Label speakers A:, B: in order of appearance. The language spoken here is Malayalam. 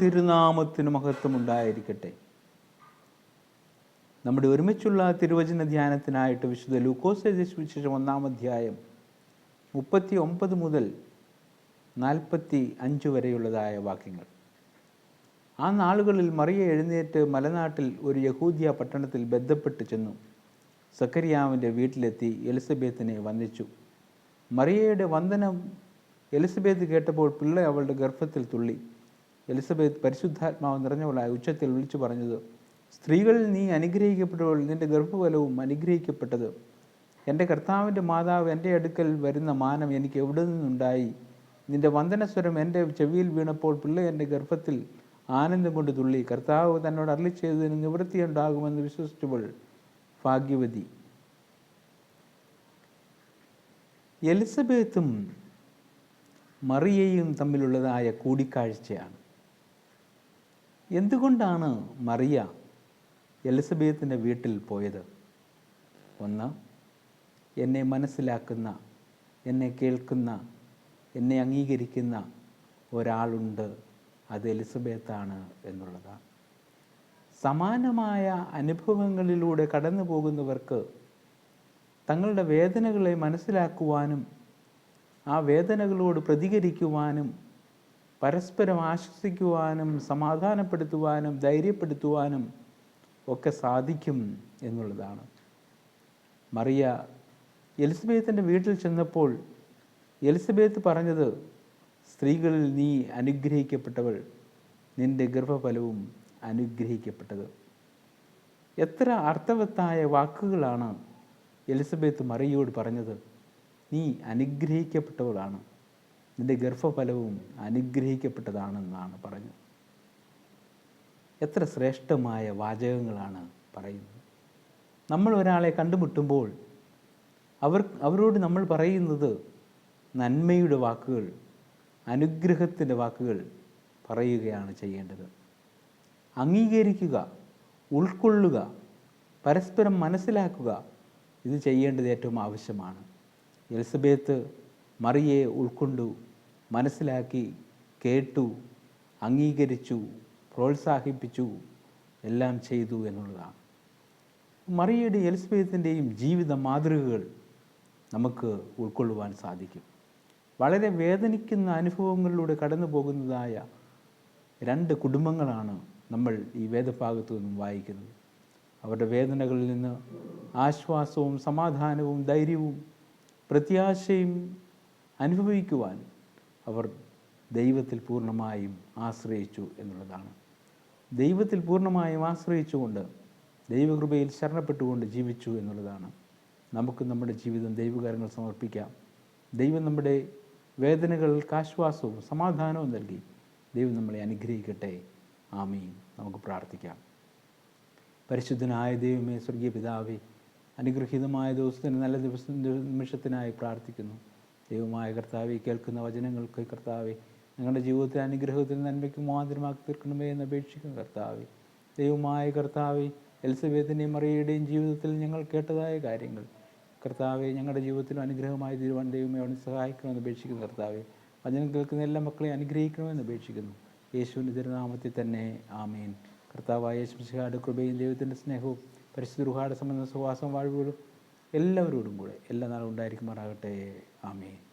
A: തിരുനാമത്തിന് മഹത്വം ഉണ്ടായിരിക്കട്ടെ നമ്മുടെ ഒരുമിച്ചുള്ള തിരുവചന ധ്യാനത്തിനായിട്ട് വിശുദ്ധ ലൂക്കോസ് വിശേഷം ഒന്നാം അധ്യായം മുപ്പത്തി ഒമ്പത് മുതൽ നാൽപ്പത്തി അഞ്ച് വരെയുള്ളതായ വാക്യങ്ങൾ. ആ നാളുകളിൽ മറിയ എഴുന്നേറ്റ് മലനാട്ടിൽ ഒരു യഹൂദിയ പട്ടണത്തിൽ ബന്ധപ്പെട്ട് ചെന്നു. സക്കരിയാവിന്റെ വീട്ടിലെത്തി എലിസബത്തിനെ വന്ദിച്ചു. മറിയയുടെ വന്ദനം എലിസബത്ത് കേട്ടപ്പോൾ പിള്ള അവളുടെ ഗർഭത്തിൽ തുള്ളി. എലിസബത്ത് പരിശുദ്ധാത്മാവ് നിറഞ്ഞവളായ ഉച്ചത്തിൽ വിളിച്ചു പറഞ്ഞത് സ്ത്രീകളിൽ നീ അനുഗ്രഹിക്കപ്പെട്ടവൾ നിന്റെ ഗർഭഫലവും അനുഗ്രഹിക്കപ്പെട്ടത്. എന്റെ കർത്താവിന്റെ മാതാവ് എന്റെ അടുക്കൽ വരുന്ന മാനം എനിക്ക് എവിടെ നിന്നുണ്ടായി? നിന്റെ വന്ദനസ്വരം എന്റെ ചെവിയിൽ വീണപ്പോൾ പിള്ള എന്റെ ഗർഭത്തിൽ ആനന്ദം കൊണ്ട് തുള്ളി. കർത്താവ് തന്നോട് അരളി ചെയ്തതിന് നിവൃത്തിയുണ്ടാകുമെന്ന് വിശ്വസിച്ചവൾ ഭാഗ്യവതി. എലിസബത്തും മറിയയും തമ്മിലുള്ളതായ കൂടിക്കാഴ്ചയാണ്. എന്തുകൊണ്ടാണ് മറിയ എലിസബത്തിന്റെ വീട്ടിൽ പോയത്? ഒന്ന് എന്നെ മനസ്സിലാക്കുന്ന എന്നെ കേൾക്കുന്ന എന്നെ അംഗീകരിക്കുന്ന ഒരാളുണ്ട്. അത് എലിസബത്താണ് എന്നുള്ളതാണ് സമാനമായ അനുഭവങ്ങളിലൂടെ കടന്നു പോകുന്നവർക്ക് തങ്ങളുടെ വേദനകളെ മനസ്സിലാക്കുവാനും ആ വേദനകളോട് പ്രതികരിക്കുവാനും പരസ്പരം ആശ്വസിക്കുവാനും സമാധാനപ്പെടുത്തുവാനും ധൈര്യപ്പെടുത്തുവാനും ഒക്കെ സാധിക്കും എന്നുള്ളതാണ്. മറിയ എലിസബത്തിന്റെ വീട്ടിൽ ചെന്നപ്പോൾ എലിസബേത്ത് പറഞ്ഞത് സ്ത്രീകളിൽ നീ അനുഗ്രഹിക്കപ്പെട്ടവൾ നിന്റെ ഗർഭഫലവും അനുഗ്രഹിക്കപ്പെട്ടത്. എത്ര അർത്ഥവത്തായ വാക്കുകളാണ് എലിസബത്ത് മറിയോട് പറഞ്ഞത്. നീ അനുഗ്രഹിക്കപ്പെട്ടവളാണ്. നിന്റെ ഗർഭഫലവും അനുഗ്രഹിക്കപ്പെട്ടതാണെന്നാണ് പറഞ്ഞത്. എത്ര ശ്രേഷ്ഠമായ വാചകങ്ങളാണ് പറയുന്നത്. നമ്മൾ ഒരാളെ കണ്ടുമുട്ടുമ്പോൾ അവർ അവരോട് നമ്മൾ പറയുന്നത് നന്മയുടെ വാക്കുകൾ അനുഗ്രഹത്തിന്റെ വാക്കുകൾ പറയുകയാണ് ചെയ്യേണ്ടത്. അംഗീകരിക്കുക ഉൾക്കൊള്ളുക പരസ്പരം മനസ്സിലാക്കുക ഇത് ചെയ്യേണ്ടത് ഏറ്റവും ആവശ്യമാണ്. എലിസബത്ത് മറിയെ ഉൾക്കൊണ്ടു മനസ്സിലാക്കി കേട്ടു അംഗീകരിച്ചു പ്രോത്സാഹിപ്പിച്ചു എല്ലാം ചെയ്തു എന്നുള്ളതാണ്. മറിയയുടെ എലിസബത്തിന്റെയും ജീവിത മാതൃകകൾ നമുക്ക് ഉൾക്കൊള്ളുവാൻ സാധിക്കും. വളരെ വേദനിക്കുന്ന അനുഭവങ്ങളിലൂടെ കടന്നു പോകുന്നതായ രണ്ട് കുടുംബങ്ങളാണ് നമ്മൾ ഈ വേദഭാഗത്തു നിന്നും വായിക്കുന്നത്. അവരുടെ വേദനകളിൽ നിന്ന് ആശ്വാസവും സമാധാനവും ധൈര്യവും പ്രത്യാശയും അനുഭവിക്കുവാൻ അവർ ദൈവത്തിൽ പൂർണമായും ആശ്രയിച്ചു എന്നുള്ളതാണ്. ദൈവത്തിൽ പൂർണമായും ആശ്രയിച്ചുകൊണ്ട് ദൈവകൃപയിൽ ശരണപ്പെട്ടുകൊണ്ട് ജീവിച്ചു എന്നുള്ളതാണ്. നമുക്ക് നമ്മുടെ ജീവിതം ദൈവകാര്യങ്ങൾ സമർപ്പിക്കാം. ദൈവം നമ്മുടെ വേദനകൾക്ക് ആശ്വാസവും സമാധാനവും നൽകി ദൈവം നമ്മളെ അനുഗ്രഹിക്കട്ടെ. ആമീൻ. നമുക്ക് പ്രാർത്ഥിക്കാം. പരിശുദ്ധനായ ദൈവമേ സ്വർഗീയ പിതാവേ അനുഗ്രഹീതമായ ദിവസത്തിന് നല്ല ദിവസം നിമിഷത്തിനായി പ്രാർത്ഥിക്കുന്നു. ദൈവമായ കർത്താവ് കേൾക്കുന്ന വചനങ്ങൾക്ക് കർത്താവ് ഞങ്ങളുടെ ജീവിതത്തിൽ അനുഗ്രഹത്തിന് നന്മയ്ക്ക് മാതൃമാക്കി തീർക്കണമേ എന്ന് അപേക്ഷിക്കുന്നു കർത്താവ് ദൈവമായ കർത്താവ് എൽസബേത്തിന്റെയും മറിയയുടെയും ജീവിതത്തിൽ ഞങ്ങൾ കേട്ടതായ കാര്യങ്ങൾ. കർത്താവ് ഞങ്ങളുടെ ജീവിതത്തിലും അനുഗ്രഹമായി തീരുവാൻ ദൈവമേ അവനെ സഹായിക്കണമെന്ന് അപേക്ഷിക്കുന്നു കർത്താവ് വചനം കേൾക്കുന്ന എല്ലാ മക്കളെയും അനുഗ്രഹിക്കണമെന്ന് അപേക്ഷിക്കുന്നു. യേശുവിന്റെ തിരുനാമത്തിൽ തന്നെ ആമേൻ. കർത്താവായ യേശു കൃപയും ദൈവത്തിന്റെ സ്നേഹവും പരിശുദ്ധ റുഹാട് സംബന്ധ സുവാസം വാഴ്വുകളും എല്ലാവരോടും കൂടെ എല്ലാ നാളും ഉണ്ടായിരിക്കുമാറാകട്ടെ. ആമേൻ.